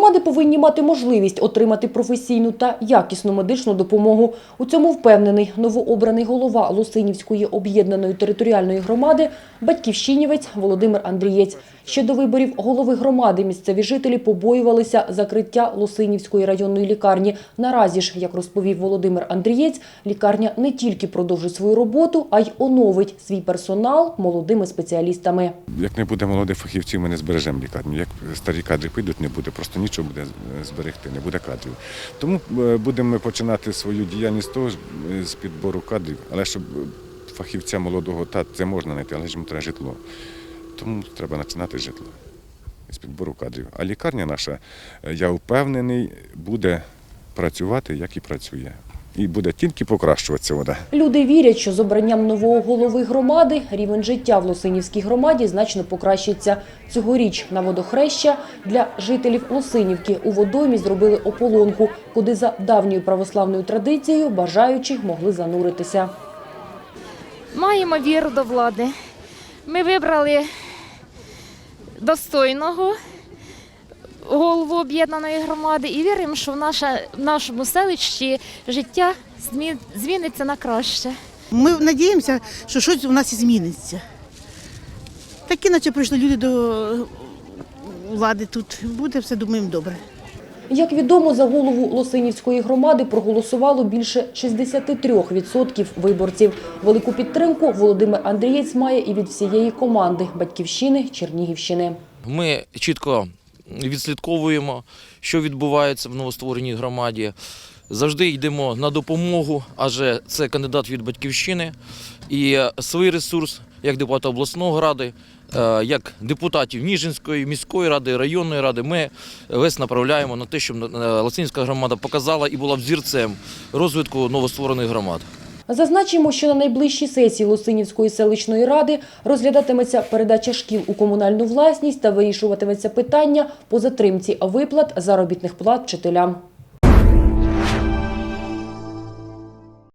Громади повинні мати можливість отримати професійну та якісну медичну допомогу. У цьому впевнений новообраний голова Лосинівської об'єднаної територіальної громади, батьківщинівець Володимир Андрієць. Ще до виборів голови громади місцеві жителі побоювалися закриття Лосинівської районної лікарні. Наразі ж, як розповів Володимир Андрієць, лікарня не тільки продовжить свою роботу, а й оновить свій персонал молодими спеціалістами. Як не буде молодих фахівців, ми не збережемо лікарню. Як старі кадри підуть, не буде, просто нічого буде е, зберегти, не буде кадрів. Тому е, будемо починати свою діяльність з того е, з підбору кадрів, але щоб фахівця молодого, та це можна знайти, але ж йому треба житло. Тому треба починати з житла, з підбору кадрів. А лікарня наша, я впевнений, буде працювати, як і працює. І буде тільки покращуватися вона. Люди вірять, що з обранням нового голови громади рівень життя в Лосинівській громаді значно покращиться. Цьогоріч на водохреща для жителів Лосинівки у водоймі зробили ополонку, куди за давньою православною традицією бажаючі могли зануритися. Маємо віру до влади. Ми вибрали достойного голову об'єднаної громади і віримо, що в, наше, в нашому селищі життя змін- зміниться на краще. Ми надіємося, що щось у нас і зміниться. Так іначе прийшли люди до влади тут. Буде все, думаємо, добре. Як відомо, за голову Лосинівської громади проголосувало більше 63% виборців. Велику підтримку Володимир Андрієць має і від всієї команди Батьківщини Чернігівщини. Ми чітко відслідковуємо, що відбувається в новоствореній громаді. Завжди йдемо на допомогу, адже це кандидат від батьківщини. І свій ресурс, як депутата обласної ради, е, як депутатів Ніжинської міської ради, районної ради, ми весь направляємо на те, щоб е, Лацинська громада показала і була взірцем розвитку новостворених громад. Зазначимо, що на найближчій сесії Лосинівської селищної ради розглядатиметься передача шкіл у комунальну власність та вирішуватиметься питання по затримці виплат заробітних плат вчителям.